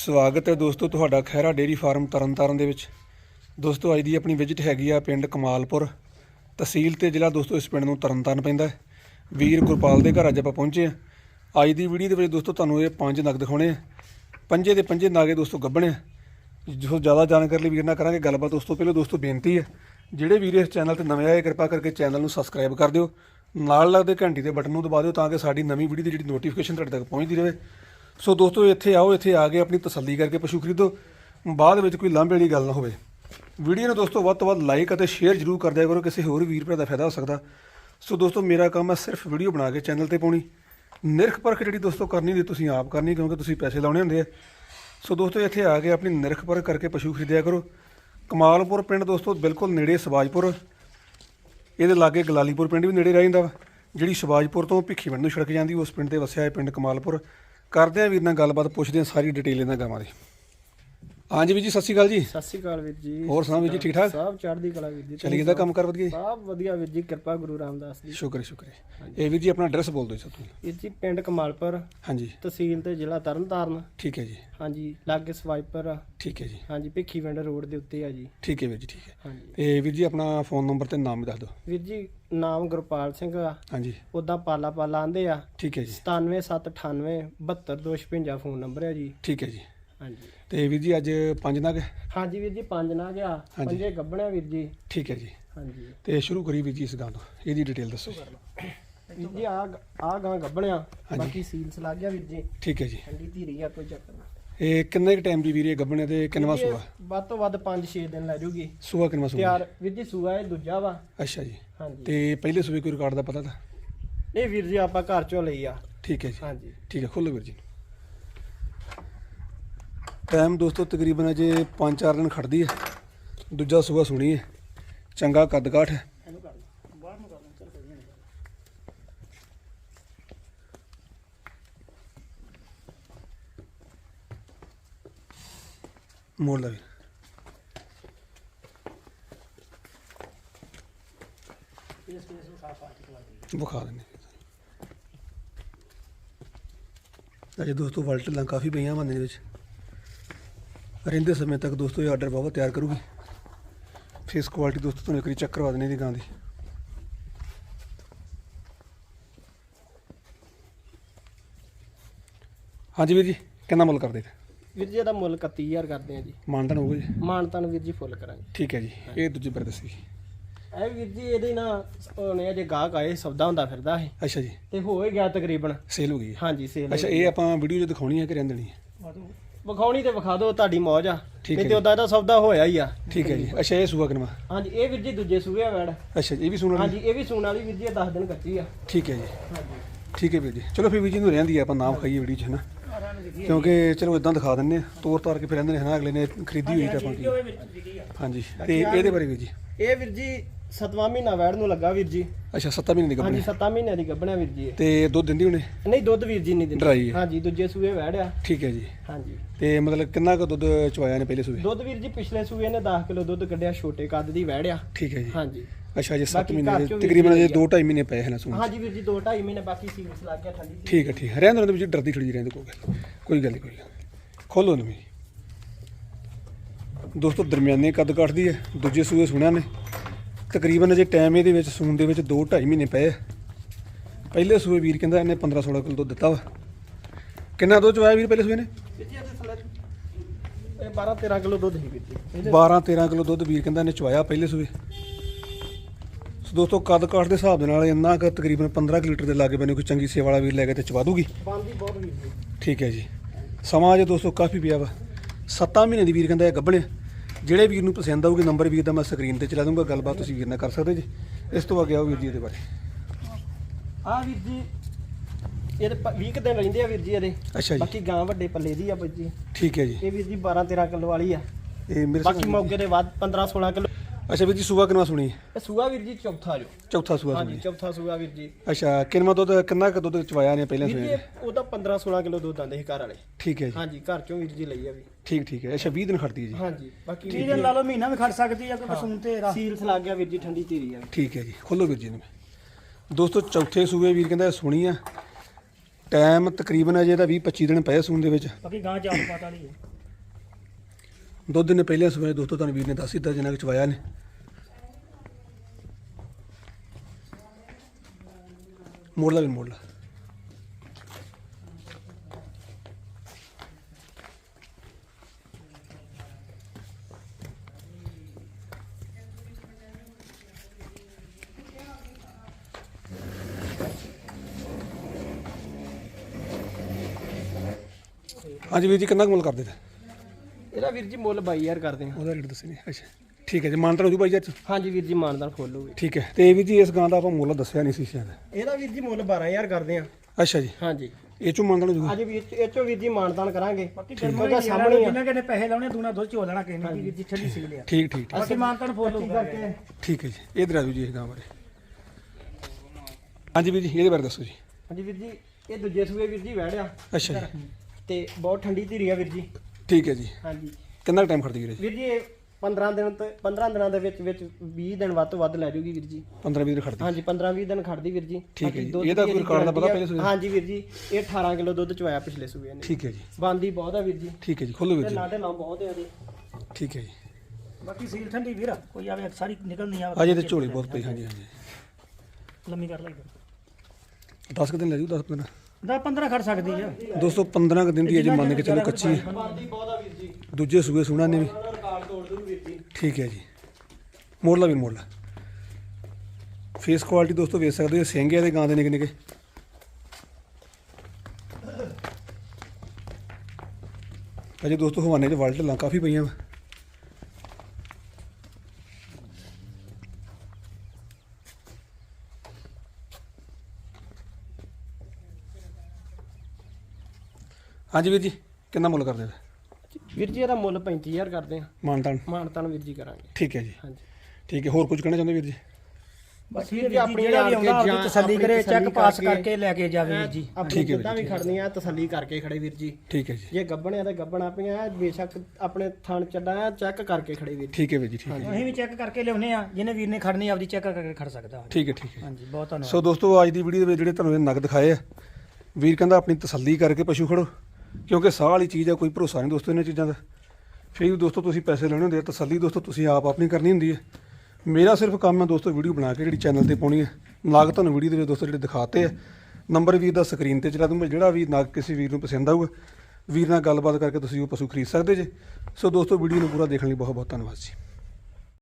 ਸਵਾਗਤ ਹੈ ਦੋਸਤੋ ਤੁਹਾਡਾ ਖੈਰਾ ਡੇਰੀ ਫਾਰਮ ਤਰਨਤਾਰਨ ਦੇ ਵਿੱਚ। ਦੋਸਤੋ, ਅੱਜ ਦੀ ਆਪਣੀ ਵਿਜ਼ਿਟ ਹੈਗੀ ਆ ਪਿੰਡ ਕਮਾਲਪੁਰ ਤਹਿਸੀਲ ਤੇ ਜ਼ਿਲ੍ਹਾ ਦੋਸਤੋ ਇਸ ਪਿੰਡ ਨੂੰ ਤਰਨਤਾਰਨ ਪੈਂਦਾ ਹੈ। ਵੀਰ ਗੁਰਪਾਲ ਦੇ ਘਰ ਅੱਜ ਆਪਾਂ ਪਹੁੰਚੇ ਆ ਅੱਜ ਦੀ ਵੀਡੀਓ ਦੇ ਵਿੱਚ ਦੋਸਤੋ ਤੁਹਾਨੂੰ ਇਹ ਪੰਜ ਨਗ ਦਿਖਾਉਣੇ ਆ। ਪੰਜੇ ਦੇ ਪੰਜੇ ਨਾਗੇ ਦੋਸਤੋ ਗੱਭਣੇ ਆ। ਜੋ ਜ਼ਿਆਦਾ ਜਾਣਕਾਰੀ ਲਈ ਵੀਰ ਨਾਲ ਕਰਾਂਗੇ, ਗੱਲਬਾਤ ਦੋਸਤੋ ਪਹਿਲਾਂ ਦੋਸਤੋ ਬੇਨਤੀ ਹੈ ਜਿਹੜੇ ਵੀਰ ਇਸ ਚੈਨਲ ਤੇ ਨਵੇਂ ਆਏ, ਕਿਰਪਾ ਕਰਕੇ ਚੈਨਲ ਨੂੰ ਸਬਸਕ੍ਰਾਈਬ ਕਰ ਦਿਓ। ਨਾਲ ਲੱਗਦੇ ਘੰਟੀ ਦੇ ਬਟਨ ਨੂੰ ਦਬਾ ਦਿਓ ਤਾਂ ਕਿ ਸਾਡੀ ਨਵੀਂ ਵੀਡੀਓ ਦੀ ਜਿਹੜੀ ਨੋਟੀਫਿਕੇਸ਼ਨ ਤੁਹਾਡੇ ਤੱਕ ਪਹੁੰਚਦੀ ਰਹੇ। ਸੋ ਦੋਸਤੋ, ਇੱਥੇ ਆਓ, ਇੱਥੇ ਆ ਕੇ ਆਪਣੀ ਤਸੱਲੀ ਕਰਕੇ ਪਸ਼ੂ ਖਰੀਦੋ। ਬਾਅਦ ਵਿੱਚ ਕੋਈ ਲਾਂਭੇ ਵਾਲੀ ਗੱਲ ਨਾ ਹੋਵੇ। ਵੀਡੀਓ ਨੂੰ ਦੋਸਤੋ, ਵੱਧ ਤੋਂ ਵੱਧ ਲਾਈਕ ਅਤੇ ਸ਼ੇਅਰ ਜ਼ਰੂਰ ਕਰ ਦਿਆ ਕਰੋ, ਕਿਸੇ ਹੋਰ ਵੀਰ ਭਰਾ ਦਾ ਫਾਇਦਾ ਹੋ ਸਕਦਾ। ਸੋ ਦੋਸਤੋ, ਮੇਰਾ ਕੰਮ ਹੈ ਸਿਰਫ ਵੀਡੀਓ ਬਣਾ ਕੇ ਚੈਨਲ ਤੇ ਪਾਉਣੀ। ਨਿਰਖ ਪਰਖ ਜਿਹੜੀ ਦੋਸਤੋ ਕਰਨੀ ਦੀ ਤੁਸੀਂ ਆਪ ਕਰਨੀ, ਕਿਉਂਕਿ ਤੁਸੀਂ ਪੈਸੇ ਲਾਉਣੇ ਹੁੰਦੇ ਆ। ਸੋ ਦੋਸਤੋ, ਇੱਥੇ ਆ ਕੇ ਆਪਣੀ ਨਿਰਖ ਪਰਖ ਕਰਕੇ ਪਸ਼ੂ ਖਰੀਦਿਆ ਕਰੋ। ਕਮਾਲਪੁਰ ਪਿੰਡ ਦੋਸਤੋ, ਬਿਲਕੁਲ ਨੇੜੇ ਸਵਾਜਪੁਰ। ਇਹਦੇ ਲਾਗੇ ਗਲਾਲੀਪੁਰ ਪਿੰਡ ਵੀ ਨੇੜੇ ਰਹਿ ਜਾਂਦਾ ਵਾ। ਜਿਹੜੀ ਸ਼ਿਵਾਜਪੁਰ ਤੋਂ ਭਿੱਖੀਵਿੰਡ ਨੂੰ ਸੜਕ ਜਾਂਦੀ, ਉਸ ਪਿੰਡ 'ਤੇ ਵਸਿਆ ਹੈ ਪਿੰਡ ਕਮਾਲਪੁਰ। ਕਰਦੇ ਆ ਵੀਰ ਨਾਲ ਗੱਲਬਾਤ ਪੁੱਛਦੇ ਆ ਸਾਰੀ ਡਿਟੇਲ ਇਹਨਾਂ ਗਾਵਾਂ ਦੀ। ਹਾਂਜੀ ਵੀਰ ਜੀ ਸਤਿ ਸ਼੍ਰੀ ਅਕਾਲ ਜੀ। ਸਤਿ ਸ਼੍ਰੀ ਅਕਾਲ ਵੀਰ ਜੀ। ਹੋਰ ਸੁਣਾਓ ਵੀਰ ਜੀ ਠੀਕ ਠਾਕ? ਸਭ ਚੜ੍ਹਦੀ ਕਲਾ ਵੀਰ ਜੀ ਚੱਲੀ ਜਾਂਦਾ ਕੰਮ ਕਰ ਵਧੀਆ ਜੀ? ਸਭ ਵਧੀਆ ਵੀਰ ਜੀ ਕਿਰਪਾ ਗੁਰੂ ਰਾਮਦਾਸ ਦੀ। ਸ਼ੁਕਰ ਹੈ, ਸ਼ੁਕਰ ਹੈ। ਇਹ ਵੀਰ ਜੀ ਆਪਣਾ ਐਡਰੈਸ ਬੋਲ ਦਿਓ ਸਭ ਤੋਂ। ਵੀਰ ਜੀ ਪਿੰਡ ਕਮਾਲਪੁਰ ਹਾਂਜੀ। ਤਹਿਸੀਲ ਤੇ ਜ਼ਿਲ੍ਹਾ ਤਰਨਤਾਰਨ। ਠੀਕ ਹੈ ਜੀ। ਹਾਂਜੀ ਲਾਗੇ ਸਵਾਈਪਰ। ਠੀਕ ਹੈ ਜੀ। ਹਾਂਜੀ ਭਿੱਖੀਵਿੰਡ ਰੋਡ ਦੇ ਉੱਤੇ ਆ ਜੀ। ਠੀਕ ਹੈ ਵੀਰ ਜੀ ਠੀਕ ਹੈ। ਹਾਂਜੀ। ਤੇ ਵੀਰ ਜੀ ਆਪਣਾ ਫੋਨ ਨੰਬਰ ਤੇ ਨਾਮ ਵੀ ਦੱਸ ਦਿਓ। ਵੀਰ ਜੀ ਨਾਮ ਗੁਰਪਾਲ ਸਿੰਘ ਆ। ਹਾਂਜੀ। ਉਦਾਂ ਪਾਲਾ ਪਾਲਾ ਆਂਦੇ ਆ। ਠੀਕ ਹੈ ਜੀ। 97798 72256 ਫੋਨ ਨੰਬਰ ਹੈ ਜੀ। ਠੀਕ ਹੈ ਜੀ। ਹਾਂਜੀ। ਤੇ ਵੀਰ ਜੀ ਅੱਜ ਪੰਜ ਨਗ ਹਾਂਜੀ ਵੀਰ ਜੀ ਪੰਜ ਨਾ ਗਿਆ ਹਾਂਜੀ। ਪੰਜੇ ਗੱਬਣਿਆ ਵੀਰ ਜੀ। ਠੀਕ ਹੈ ਜੀ। ਹਾਂਜੀ। ਤੇ ਸ਼ੁਰੂ ਕਰੀ ਵੀਰ ਜੀ ਇਸ ਗਾਂ ਤੋਂ। ਇਹਦੀ ਡਿਟੇਲ ਦੱਸੋ। ਵੀਰ ਜੀ ਆ ਆ ਗਾਂ ਗੱਬਣਿਆ ਬਾਕੀ ਸੀਲਸ ਲੱਗ ਗਿਆ ਵੀਰ ਜੀ। ਠੀਕ ਹੈ ਜੀ। ਠੰਡੀ ਧੀਰੀ ਆ ਕੋਈ ਚੱਕਰ ਨਾ ਇਹ ਕਿੰਨੇ ਕ ਟਾਈਮ ਦੀ ਵੀਰ ਗੱਭਣੇ ਤੇ ਕਿੰਨਵਾ ਵੀਰ ਜੀ, ਸੂਆ? ਵੱਧ ਤੋਂ ਵੱਧ 5-6 ਦਿਨ ਲੈ ਜੂਗੀ। ਸੂਆ ਕਿੰਨਵਾ ਸੂਆ? ਤਿਆਰ ਵੀਰ ਜੀ ਸੂਆ ਇਹ ਦੂਜਾ ਵਾ। ਅੱਛਾ ਜੀ। ਹਾਂਜੀ। ਤੇ ਪਹਿਲੇ ਸੂਏ ਕੋਈ ਰਿਕਾਰਡ ਦਾ ਪਤਾ ਤਾਂ? ਇਹ ਵੀਰ ਜੀ ਆਪਾਂ ਘਰ ਚੋਂ ਲਈ ਆ। ਠੀਕ ਹੈ ਜੀ। ਹਾਂਜੀ। ਠੀਕ ਹੈ ਖੋਲੋ ਵੀਰ ਜੀ। ਟਾਈਮ ਦੋਸਤੋ, ਤਕਰੀਬਨ ਅਜੇ 5-4 ਦਿਨ ਖੜਦੀ ਹੈ। ਦੂਜਾ ਸੂਆ ਸੁਣੀ ਹੈ। ਚੰਗਾ ਕੱਦ ਕਾਠ ਹੈ। ਮੋੜ ਲਾ। ਵਿਖਾ ਦਿੰਦੇ ਅਜੇ ਦੋਸਤੋ ਵਲਟਲਾਂ ਕਾਫੀ ਪਈਆਂ ਬੰਦੇ ਦੇ ਵਿੱਚ। ਰਹਿੰਦੇ ਸਮੇਂ ਤੱਕ ਦੋਸਤੋ ਇਹ ਆਰਡਰ ਬਹੁਤ ਤਿਆਰ ਕਰੂਗੀ। ਫੇਸ ਕੁਆਲਿਟੀ ਦੋਸਤੋ ਤੁਹਾਨੂੰ ਇੱਕ ਵਾਰੀ ਚੈੱਕ ਕਰਵਾ ਦੇਣੀ ਦੀ ਗਾਂ ਦੀ। ਹਾਂਜੀ ਵੀਰ ਜੀ ਕਿੰਨਾ ਮੁੱਲ ਕਰਦੇ ਵੀਰ ਜੀ ਇਹਦਾ ਮੁੱਲ 31000 ਕਰਦੇ ਆ ਜੀ। ਮਾਨਤਨ ਹੋਊਗਾ ਜੀ? ਮਾਨਤਨ ਵੀਰ ਜੀ ਫੁੱਲ ਕਰਾਂਗੇ। ਠੀਕ ਹੈ ਜੀ ਇਹ ਦੂਜੀ ਪਰ ਦੱਸੀ। ਇਹ ਵੀਰ ਜੀ ਇਹਦੇ ਨਾ ਉਹਨੇ ਅਜੇ ਗਾਹਕ ਆਏ ਸੌਦਾ ਹੁੰਦਾ ਫਿਰਦਾ ਇਹ। ਅੱਛਾ ਜੀ। ਤੇ ਹੋ ਹੀ ਗਿਆ ਤਕਰੀਬਨ। ਸੇਲ ਹੋ ਗਈ ਹਾਂਜੀ ਸੇਲ ਅੱਛਾ ਇਹ ਆਪਾਂ ਵੀਡੀਓ 'ਚ ਦਿਖਾਉਣੀ ਹੈ ਕਿ ਰਹਿਣ ਦੇਣੀ ਹੈ? ਵਿਖਾਉਣੀ ਤੇ ਵਿਖਾ ਦਿਓ ਤੁਹਾਡੀ ਮੌਜ ਆ। ਠੀਕ ਨਹੀਂ ਹੈ ਤੇ ਉਦਾਂ ਇਹਦਾ ਸੌਦਾ ਹੋਇਆ ਹੀ ਆ। ਠੀਕ ਹੈ ਜੀ। ਅੱਛਾ ਇਹ ਸੂਆ ਕਿਨਵਾ ਹਾਂਜੀ ਇਹ ਵੀਰ ਜੀ ਦੂਜੇ ਸੂਏ ਆ ਵੈੜ। ਅੱਛਾ ਜੀ ਇਹ ਵੀ ਸੁਣ ਹਾਂਜੀ ਇਹ ਵੀ ਸੂਣ ਵਾਲੀ ਵੀਰ ਜੀ 10 ਦਿਨ ਕੱਚੀ ਆ। ਠੀਕ ਹੈ ਜੀ। ਹਾਂਜੀ। ਠੀਕ ਹੈ ਵੀਰ ਜੀ। ਚਲੋ ਫਿਰ ਵੀਰ ਜੀ ਨੂੰ ਰਹਿੰਦੀ ਹੈ ਆਪਾਂ ਨਾਮ ਖਾਈਏ ਵੀਡੀਓ 'ਚ ਹਨਾ ਕਿਉਂਕਿ ਚਲੋ ਇਦਾਂ ਦਿਖਾ ਦਿੰਨੇ ਆ ਤੋਰ ਤਾਰ ਕੇ ਫਿਰ ਰਹਿੰਦੇ ਨੇ ਹਨਾ ਅਗਲੇ ਨੇ ਖਰੀਦੀ ਹੋਈ ਤਾਂ ਆਪਾਂ ਕੀ ਹਾਂਜੀ ਤੇ ਇਹਦੇ ਬਾਰੇ ਵੀਰ ਜੀ? ਇਹ ਵੀਰ ਜੀ ਸਤਵਾਂ ਮਹੀਨਾ ਵੈੜ ਨੂੰ ਲੱਗਾ ਵੀਰ ਜੀ। ਅੱਛਾ 7 ਮਹੀਨੇ ਦੀ ਹਾਂਜੀ ਗੱਭਣੀ 7 ਮਹੀਨਿਆਂ ਦੀ ਗੱਭਣਿਆ ਵੀਰ ਜੀ ਇਹ। ਤੇ ਦੁੱਧ ਦਿੰਦੀ ਹੋਣੇ? ਨਹੀਂ ਦੁੱਧ ਵੀਰ ਜੀ ਨਹੀਂ ਦਿੰਦੀ। ਹੈ ਹਾਂਜੀ ਦੂਜੇ ਸੂਏ ਵੈੜ ਆ। ਠੀਕ ਹੈ ਜੀ। ਹਾਂਜੀ। ਤੇ ਮਤਲਬ ਕਿੰਨਾ ਕੁ ਦੁੱਧ ਚਵਾਇਆ ਨੇ ਪਹਿਲੇ ਸੂਏ? ਦੁੱਧ ਵੀਰ ਜੀ ਪਿਛਲੇ ਸੂਏ ਨੇ 10 ਕਿਲੋ ਦੁੱਧ ਕੱਢਿਆ ਛੋਟੇ ਕੱਦ ਦੀ ਵੈੜ ਆ। ਠੀਕ ਹੈ ਜੀ। ਹਾਂਜੀ। ਅੱਛਾ ਜੀ 7 ਬਾਕੀ ਮਹੀਨੇ ਦੇ ਵੀ ਤਕਰੀਬਨ ਜੀ 2 2.5 ਮਹੀਨੇ ਪਏ ਹਨ ਸੁਣ ਹਾਂਜੀ ਵੀਰ ਜੀ 2 2.5 ਮਹੀਨੇ ਬਾਕੀ ਸੀਵਸ ਲੱਗ ਗਿਆ ਠੰਡੀ ਸੀ ਠੀਕ ਹੈ ਠੀਕ ਹੈ। ਰਹਿਣ ਦੋ ਡਰਦੀ ਥੋੜੀ ਜਿਹੀ ਰਹਿੰਦੇ ਕੋਈ ਗੱਲ ਕੋਈ ਗੱਲ ਨਹੀਂ ਕੋਈ ਗੱਲ ਨੀ। ਖੋਲੋ ਨਵੀਂ। ਦੋਸਤੋ ਦਰਮਿਆਨੇ ਕੱਦ ਕੱਟਦੀ ਹੈ ਦੂਜੇ ਸੂਏ ਸੁਣਿਆ ਨੇ। ਤਕਰੀਬਨ ਅਜੇ ਟਾਈਮ ਇਹਦੇ ਵਿੱਚ ਸੂਣ ਦੇ ਵਿੱਚ 2 2.5 ਮਹੀਨੇ ਪਏ ਆ। ਪਹਿਲੇ ਸੂਏ ਵੀਰ ਕਹਿੰਦਾ ਇਹਨੇ 15 16 ਕਿਲੋ ਦੁੱਧ ਦਿੱਤਾ ਵਾ। ਕਿੰਨਾ ਦੁੱਧ ਚਵਾਇਆ ਵੀਰ ਪਹਿਲੇ ਸੂਏ ਨੇ? ਜੀ ਇਹ 12 13 ਕਿਲੋ ਦੁੱਧ ਸੀ ਵੀਰ ਜੀ। ਇਹਦੇ 12 13 ਕਿਲੋ ਦੁੱਧ ਵੀਰ ਕਹਿੰਦਾ ਇਹਨੇ ਚਵਾਇਆ ਪਹਿਲੇ ਸੂਏ। ਸੋ ਦੋਸਤੋ ਕੱਦ ਕਾਠ ਦੇ ਹਿਸਾਬ ਦੇ ਨਾਲ ਇੰਨਾ ਕੁ ਤਕਰੀਬਨ 15 ਕੁ ਲੀਟਰ ਦੇ ਲਾਗੇ ਬੰਨੇ ਕੋਈ ਚੰਗੀ ਸੇਵਾ ਵਾਲਾ ਵੀਰ ਲੈ ਕੇ ਤੇ ਚਵਾ ਦੂਗੀ। ਜੀ। ਠੀਕ ਹੈ ਜੀ। ਸਮਾਂ ਅਜੇ ਦੋਸਤੋ ਕਾਫੀ ਪਿਆ ਵਾ। 7 ਮਹੀਨੇ ਦੀ ਵੀਰ ਕਹਿੰਦਾ ਇਹ ਗੱਭਣੇ ਜਿਹੜੇ ਵੀਰ ਨੂੰ ਪਸੰਦ ਆਊਗੀ ਨੰਬਰ ਵੀਰ ਦਾ ਮੈਂ ਸਕਰੀਨ ਤੇ ਚਲਾ ਦੂੰਗਾ ਗੱਲਬਾਤ ਤੁਸੀਂ ਵੀਰ ਨਾਲ ਕਰ ਸਕਦੇ ਜੀ। ਇਸ ਤੋਂ ਅੱਗੇ ਆਓ ਵੀਰ ਜੀ ਇਹਦੇ ਬਾਰੇ। ਆ ਵੀਰ ਜੀ ਇਹਦੇ 20 ਕੁ ਦਿਨ ਰਹਿੰਦੇ ਆ ਵੀਰ ਜੀ ਇਹਦੇ। ਅੱਛਾ ਜੀ। ਬਾਕੀ ਗਾਂ ਵੱਡੇ ਪੱਲੇ ਦੀ ਆ ਵੀਰ ਜੀ। ਠੀਕ ਹੈ ਜੀ। ਇਹ ਵੀਰ ਜੀ 12 13 ਕਿਲੋ ਵਾਲੀ ਆ। ਇਹ ਮੇਰੇ ਬਾਕੀ ਮੌਕੇ ਦੇ ਬਾਅਦ 15 16 ਕਿਲੋ ਅੱਛਾ ਵੀਰ ਜੀ ਸੂਆ ਕਿੰਨਾ ਸੁਣੀ? ਇਹ ਸੂਆ ਵੀਰ ਜੀ ਚੌਥਾ ਜੋ। ਚੌਥਾ ਸੂਆ ਹਾਂਜੀ ਸੁਣੀ ਚੌਥਾ ਸੂਆ ਵੀਰ ਜੀ। ਅੱਛਾ ਕਿੰਨਾ ਦੁੱਧ ਕਿੰਨਾ ਕੁ ਦੁੱਧ ਚਵਾਇਆ ਨੇ ਪਹਿਲਾਂ ਵੀਰ ਜੀ ਸੂਏ ਇਹ- ਉਹਦਾ 15 16 ਕਿਲੋ ਦੁੱਧ ਆਂਦੇ ਸੀ ਘਰ ਵਾਲੇ। ਠੀਕ ਹੈ ਜੀ। ਹਾਂਜੀ ਘਰ ਚੋਂ ਵੀਰ ਜੀ ਲਈ ਆ ਵੀ। ਠੀਕ ਠੀਕ ਹੈ। ਅੱਛਾ 20 ਦਿਨ ਖੜਦੀ ਹੈ ਜੀ। ਹਾਂਜੀ ਬਾਕੀ ਠੀਕ ਹੈ ਲਾ ਲਓ ਮਹੀਨਾ ਵੀ ਖੜ ਸਕਦੀ ਆ ਕੋਈ ਕਸੂਮ ਤੇ ਰਾ ਸੀਲਸ ਲੱਗ ਗਿਆ ਵੀਰ ਜੀ ਠੰਡੀ ਧੀਰੀ ਆ ਠੀਕ ਹੈ ਜੀ ਖੋਲੋ ਵੀਰ ਜੀ ਨੂੰ ਦੋਸਤੋ ਚੌਥੇ ਸੂਏ ਵੀਰ ਕਹਿੰਦਾ ਸੁਣੀ ਆ। ਟਾਈਮ ਤਕਰੀਬਨ ਅਜੇ ਦਾ 20 25 ਦਿਨ ਪਏ ਸੂਣ ਦੇ ਵਿੱਚ। ਬਾਕੀ ਗਾਂ ਚਾਲ ਪਾਤ ਵਾਲੀ ਹੈ। ਦੋ ਦਿਨ ਪਹਿਲੇ ਸਵੇਰੇ ਦੋਸਤੋ ਤੁਹਾਨੂੰ ਵੀਰ ਨੇ ਦੱਸ ਦਿੱਤਾ ਜਿੰਨਾ ਕਿ ਚਵਾਇਆ ਨੇ। ਮੋੜਲਾ ਵੀ ਮੋੜ ਲਾ ਹਾਂਜੀ ਵੀਰ ਜੀ, ਕਿੰਨਾ ਕੁ ਮੁੱਲ ਕਰਦੇ ਤੇ? ਇਹਦਾ ਵੀਰ ਜੀ ਮੁੱਲ 22000 ਕਰਦੇ ਆ ਉਹਦਾ ਰੇਟ ਦੱਸੇ ਨਹੀਂ ਅੱਛਾ। ਠੀਕ ਹੈ ਜੀ ਮਾਨਤਨ ਹੋ ਜੂ ਬਾਈ ਜੀ ਹਾਂਜੀ ਵੀਰ ਜੀ ਮਾਨਦਾਨ ਖੋਲੋਗੇ ਠੀਕ ਹੈ। ਤੇ ਇਹ ਵੀ ਜੀ ਇਸ ਗਾਂ ਦਾ ਆਪਾਂ ਮੁੱਲ ਦੱਸਿਆ ਨਹੀਂ ਸੀ ਸ਼ਾਇਦ। ਇਹਦਾ ਵੀਰ ਜੀ ਮੁੱਲ 12000 ਕਰਦੇ ਆ। ਅੱਛਾ ਜੀ। ਹਾਂਜੀ। ਇਹ ਚੋਂ ਮਾਨਤਨ ਹੋ ਜੂ ਅੱਜ ਵੀਰ ਇਹ ਚੋਂ ਵੀਰ ਜੀ ਮਾਨਦਾਨ ਕਰਾਂਗੇ। ਉਹਦਾ ਸਾਹਮਣੇ ਆ। ਜਿੰਨਾ ਕਿਨੇ ਪੈਸੇ ਲਾਉਣੇ ਦੂਣਾ ਦੁੱਧ ਚੋ ਲੈਣਾ ਕਿਸੇ ਨੇ ਵੀਰ ਜੀ ਛੱਡੀ ਸੀ ਲਿਆ। ਠੀਕ ਠੀਕ। ਬਾਕੀ ਮਾਨਤਨ ਫੋਲ ਹੋਊਗਾ ਠੀਕ ਹੈ ਜੀ। ਇਧਰ ਆ ਜਾਓ ਜੀ ਇਸ ਗਾਂ ਬਾਰੇ। ਹਾਂਜੀ ਵੀਰ ਜੀ ਇਹਦੇ ਬਾਰੇ ਦੱਸੋ ਜੀ। ਹਾਂਜੀ ਵੀਰ ਜੀ ਇਹ ਦੂਜੇ ਸੂਏ ਵੀਰ ਜੀ ਵੜਿਆ ਅੱਛਾ ਜੀ। ਤੇ ਬਹੁਤ ਠੰਡੀ ਧੀਰੀ ਆ ਵੀਰ ਜੀ। ਠੀਕ ਹੈ ਜੀ। ਹਾਂਜੀ। ਕਿੰਨਾ ਟਾਈਮ ਖੜਦੀ ਵੀਰੇ? ਜੀ ਵੀਰ ਜੀ ਇਹ 15 ਦਿਨ ਤੇ 15 ਦਿਨਾਂ ਦੇ ਵਿੱਚ ਵਿੱਚ 20 ਦਿਨ ਵੱਧ ਤੋਂ ਵੱਧ ਲੈ ਜੂਗੀ ਵੀਰ ਜੀ। 15 ਵੀਹ ਦਿਨ ਖੜਦੀ ਹਾਂਜੀ 15 20 ਦਿਨ ਖੜਦੀ ਵੀਰ ਜੀ। ਠੀਕ ਹੈ ਜੀ। ਦੁੱਧ ਇਹਦਾ ਦੀ ਕੋਈ ਰਿਕਾਰਡ ਦਾ ਪਤਾ। ਪਹਿਲੇ ਸੂਏ? ਹਾਂਜੀ ਵੀਰ ਜੀ ਇਹ 18 ਕਿਲੋ ਦੁੱਧ ਚਵਾਇਆ ਪਿਛਲੇ ਸੂਏ ਨੇ। ਠੀਕ ਹੈ ਜੀ। ਬੰਦੀ ਬਹੁਤ ਆ ਵੀਰ ਜੀ। ਠੀਕ ਹੈ ਜੀ ਖੋਲੋ ਵੀਰ ਤੇ ਜੀ। ਲਾਡੇ ਲਾਂ ਬਹੁਤ ਆ ਇਹਦੇ ਠੀਕ ਹੈ ਜੀ। ਬਾਕੀ ਸੀਲ ਠੰਡੀ ਵੀਰ ਕੋਈ ਆਵੇ ਸਾਰੀ ਨਿਕਲਣੀ ਆ। ਅਜੇ ਤੇ ਝੋਲੀ ਬਹੁਤ ਪਈ ਹਾਂਜੀ ਹਾਂਜੀ। ਲੰਮੀ ਕਰ ਲਈ। 10 ਕੁ ਦਿਨ ਲੈ ਜੂ 10 ਦਿਨ। ਦਾ 15 ਖੜ ਸਕਦੀ ਆ। ਦੋਸਤੋ 15 ਕੁ ਦਿਨ ਦੀ ਅਜੇ ਮੰਨ ਕੇ ਚੱਲੋ ਕੱਚੀ। ਹੈ ਜੀ। ਦੂਜੇ ਸੂਏ ਸੁਣਾ ਨੇ ਵੀ। ਦੂ ਜੀ ਠੀਕ ਹੈ ਜੀ। ਮੋੜ ਲਾ ਵੀ ਮੋੜ ਲਾ ਫੇਸ ਕੁਆਲਿਟੀ ਦੋਸਤੋ ਵੇਖ ਸਕਦੇ ਹੋ ਸਿੰਘ ਇਹਦੇ ਗਾਂ ਦੇ ਨਿੱਕੇ ਨਿੱਕੇ। ਅਜੇ ਦੋਸਤੋ ਹਵਾਨੇ 'ਚ ਵਲਟ ਲਾਂ ਕਾਫੀ ਪਈਆਂ ਵਾ। ਹਾਂਜੀ ਵੀਰ ਜੀ ਕਿੰਨਾ ਮੁੱਲ ਕਰਦੇ ਹੋ? ਵੀਰ ਜੀ ਇਹਦਾ ਮੁੱਲ 35000 ਕਰਦੇ ਆ ਮਾਨਤਾਨ। ਮਾਨਤਾਨ ਵੀਰ ਜੀ ਕਰਾਂਗੇ। ਠੀਕ ਹੈ ਜੀ। ਹਾਂਜੀ। ਠੀਕ ਹੈ ਹੋਰ ਕੁਝ ਕਹਿਣਾ ਚਾਹੁੰਦੇ ਵੀਰ ਜੀ? ਬਸ ਵੀਰ ਜੀ ਆਪਣੀ ਜਿਹੜਾ ਵੀ ਆਉਂਦਾ ਆਪਣੀ ਤਸੱਲੀ ਕਰੇ ਚੈੱਕ ਪਾਸ ਕਰਕੇ। ਲੈ ਕੇ ਜਾਵੇ ਵੀਰ ਜੀ। ਆਪਣੀ ਜਿੱਦਾਂ ਵੀ ਖੜਨੀਆਂ ਤਸੱਲੀ ਕਰਕੇ ਖੜੇ ਵੀਰ ਜੀ। ਠੀਕ ਹੈ ਜੀ। ਜੇ ਗੱਬਣ ਆ ਤਾਂ ਗੱਬਣ ਆਪੀਆਂ ਐ ਬੇਸ਼ੱਕ ਆਪਣੇ ਥਣ ਚੱਡਾ ਚੈੱਕ ਕਰਕੇ ਖੜੇ ਵੀਰ ਜੀ। ਠੀਕ ਹੈ ਵੀਰ ਜੀ ਠੀਕ ਹੈ। ਅਸੀਂ ਵੀ ਚੈੱਕ ਕਰਕੇ ਲਿਆਉਨੇ ਆ ਜਿਹਨੇ ਵੀਰ ਨੇ ਖੜਨੀ ਆਪਦੀ ਚੈੱਕ ਕਰਕੇ ਖੜ ਸਕਦਾ ਠੀਕ ਹੈ ਠੀਕ ਹੈ। ਹਾਂਜੀ ਬਹੁਤ ਧੰਨਵਾਦ। ਸੋ ਦੋਸਤੋ ਅੱਜ ਦੀ ਵੀਡੀਓ ਦੇ ਵਿੱਚ ਜਿਹੜੇ ਤੁਹਾਨੂੰ ਇਹ ਨਗ ਦਿਖਾਏ ਆ ਵੀਰ ਕਹਿੰਦਾ ਆਪਣੀ ਤਸੱਲੀ ਕਰਕੇ ਪਸ਼ੂ ਖੜੋ। ਕਿਉਂਕਿ ਸਾਹ ਵਾਲੀ ਚੀਜ਼ ਆ ਕੋਈ ਭਰੋਸਾ ਨਹੀਂ ਦੋਸਤੋ ਇਹਨਾਂ ਚੀਜ਼ਾਂ ਦਾ। ਫਿਰ ਵੀ ਦੋਸਤੋ ਤੁਸੀਂ ਪੈਸੇ ਲੈਣੇ ਹੁੰਦੇ ਆ ਤਸੱਲੀ ਦੋਸਤੋ ਤੁਸੀਂ ਆਪ ਆਪਣੀ ਕਰਨੀ ਹੁੰਦੀ ਹੈ ਮੇਰਾ ਸਿਰਫ ਕੰਮ ਹੈ ਦੋਸਤੋ ਵੀਡੀਓ ਬਣਾ ਕੇ ਜਿਹੜੀ ਚੈਨਲ ਤੇ ਪਾਉਣੀ ਹੈ ਨਾਗ ਤੁਹਾਨੂੰ ਵੀਡੀਓ ਦੇ ਵਿੱਚ ਦੋਸਤੋ ਜਿਹੜੇ ਦਿਖਾਤੇ ਆ। ਨੰਬਰ ਵੀਰ ਦਾ ਸਕਰੀਨ ਤੇ ਚਲਾ ਦੂੰਗਾ, ਜਿਹੜਾ ਵੀ ਨਾਗ ਕਿਸੇ ਵੀਰ ਨੂੰ ਪਸੰਦ ਆਊਗਾ। ਵੀਰ ਨਾਲ ਗੱਲਬਾਤ ਕਰਕੇ ਤੁਸੀਂ ਉਹ ਪਸ਼ੂ ਖਰੀਦ ਸਕਦੇ ਜੇ। ਸੋ ਦੋਸਤੋ ਵੀਡੀਓ ਨੂੰ ਪੂਰਾ ਦੇਖਣ ਲਈ ਬਹੁਤ ਬਹੁਤ ਧੰਨਵਾਦ ਜੀ।